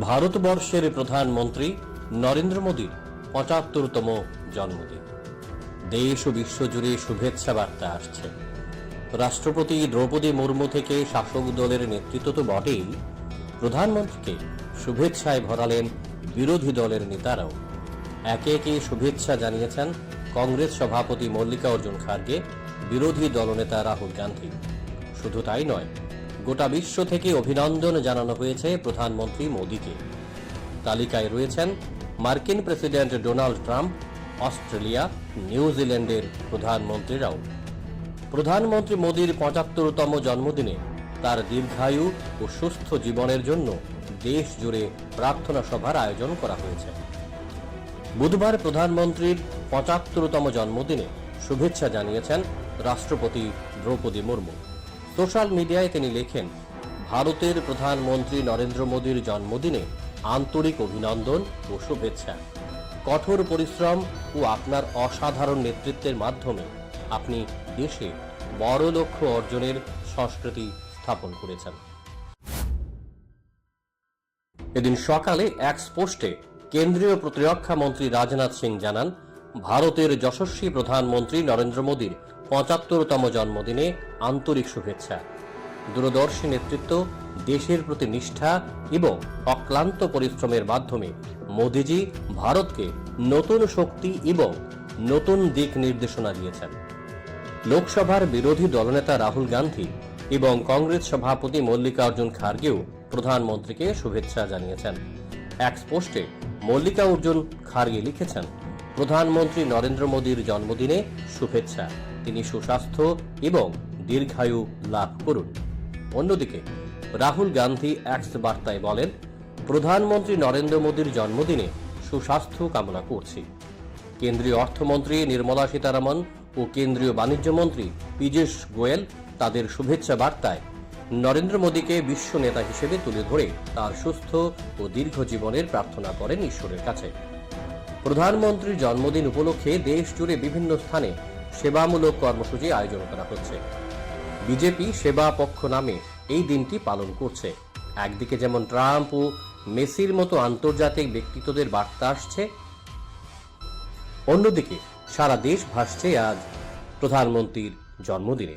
ভারতবর্ষের প্রধানমন্ত্রী নরেন্দ্র মোদীর পঁচাত্তরতম জন্মদিন। দেশ ও বিশ্বজুড়ে শুভেচ্ছা বার্তা আসছে। রাষ্ট্রপতি দ্রৌপদী মুর্মু থেকে শাসক দলের নেতৃত্ব তো বটেই। প্রধানমন্ত্রীকে শুভেচ্ছায় ভরালেন বিরোধী দলের নেতারাও। একে একে শুভেচ্ছা জানিয়েছেন কংগ্রেস সভাপতি মল্লিকা অর্জুন খার্গে, বিরোধী দলনেতা রাহুল গান্ধী। শুধু তাই নয় গোটা বিশ্ব থেকে অভিনন্দন জানানো হয়েছে প্রধানমন্ত্রী মোদীকে। তালিকায় রয়েছেন মার্কিন প্রেসিডেন্ট ডোনাল্ড ট্রাম্প, অস্ট্রেলিয়া নিউজিল্যান্ডের প্রধানমন্ত্রীরাও। প্রধানমন্ত্রী মোদীর পঁচাত্তরতম জন্মদিনে তার দীর্ঘায়ু ও সুস্থ জীবনের জন্য দেশ জুড়ে প্রার্থনা সভার আয়োজন করা হয়েছে। বুধবার প্রধানমন্ত্রীর পঁচাত্তরতম জন্মদিনে শুভেচ্ছা জানিয়েছেন রাষ্ট্রপতি দ্রৌপদী মুর্মু। সোশ্যাল মিডিয়ায় তিনি লেখেন, ভারতের প্রধানমন্ত্রী নরেন্দ্র মোদীর জন্মদিনে আন্তরিক অভিনন্দন ও শুভেচ্ছা। কঠোর পরিশ্রম ও আপনার অসাধারণ নেতৃত্বের মাধ্যমে আপনি দেশে বড় লক্ষ্য অর্জনের সংস্কৃতি স্থাপন করেছেন। এদিন সকালে এক পোস্টে কেন্দ্রীয় প্রতিরক্ষা মন্ত্রী রাজনাথ সিং জানান, ভারতের যশস্বী প্রধানমন্ত্রী নরেন্দ্র মোদীর পঁচাত্তরতম জন্মদিনে আন্তরিক শুভেচ্ছা। দূরদর্শী নেতৃত্ব, দেশের প্রতি নিষ্ঠা এবং অক্লান্ত পরিশ্রমের মাধ্যমে মোদিজি ভারতকে নতুন শক্তি এবং নতুন দিক নির্দেশনা দিয়েছেন। লোকসভার বিরোধী দলনেতা রাহুল গান্ধী এবং কংগ্রেস সভাপতি মল্লিকার্জুন খার্গেও প্রধানমন্ত্রীকে শুভেচ্ছা জানিয়েছেন। এক পোস্টে মল্লিকার্জুন খার্গে লিখেছেন প্রধানমন্ত্রী নরেন্দ্র মোদীর জন্মদিনে শুভেচ্ছা। তিনি সুস্বাস্থ্য এবং দীর্ঘায়ু লাভ করুন। অন্যদিকে, রাহুল গান্ধী এক্স বার্তায় বলেন, প্রধানমন্ত্রী নরেন্দ্র মোদীর জন্মদিনে সুস্বাস্থ্য কামনা করছি। কেন্দ্রীয় অর্থমন্ত্রী নির্মলা সীতারামন ও কেন্দ্রীয় বাণিজ্যমন্ত্রী পীযূষ গোয়েল তাদের শুভেচ্ছা বার্তায় নরেন্দ্র মোদীকে বিশ্ব নেতা হিসেবে তুলে ধরে তার সুস্থ ও দীর্ঘ জীবনের প্রার্থনা করেন ঈশ্বরের কাছে। প্রধানমন্ত্রীর জন্মদিন উপলক্ষে দেশ জুড়ে বিভিন্ন স্থানে সেবামূলক কর্মসূচি আয়োজন করা হচ্ছে। বিজেপি সেবা পক্ষ নামে এই দিনটি পালন করছে। একদিকে যেমন ট্রাম্প ও মেসির মতো আন্তর্জাতিক ব্যক্তিত্বদের বার্তা আসছে, অন্যদিকে সারা দেশ ভাসছে আজ প্রধানমন্ত্রীর জন্মদিনে।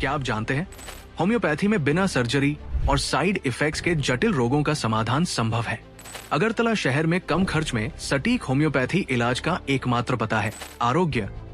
क्या आप जानते हैं? होम्योपैथी में बिना सर्जरी और साइड इफेक्ट्स के जटिल रोगों का समाधान संभव है। अगरतला शहर में कम खर्च में सटीक होम्योपैथी इलाज का एकमात्र पता है। Arogya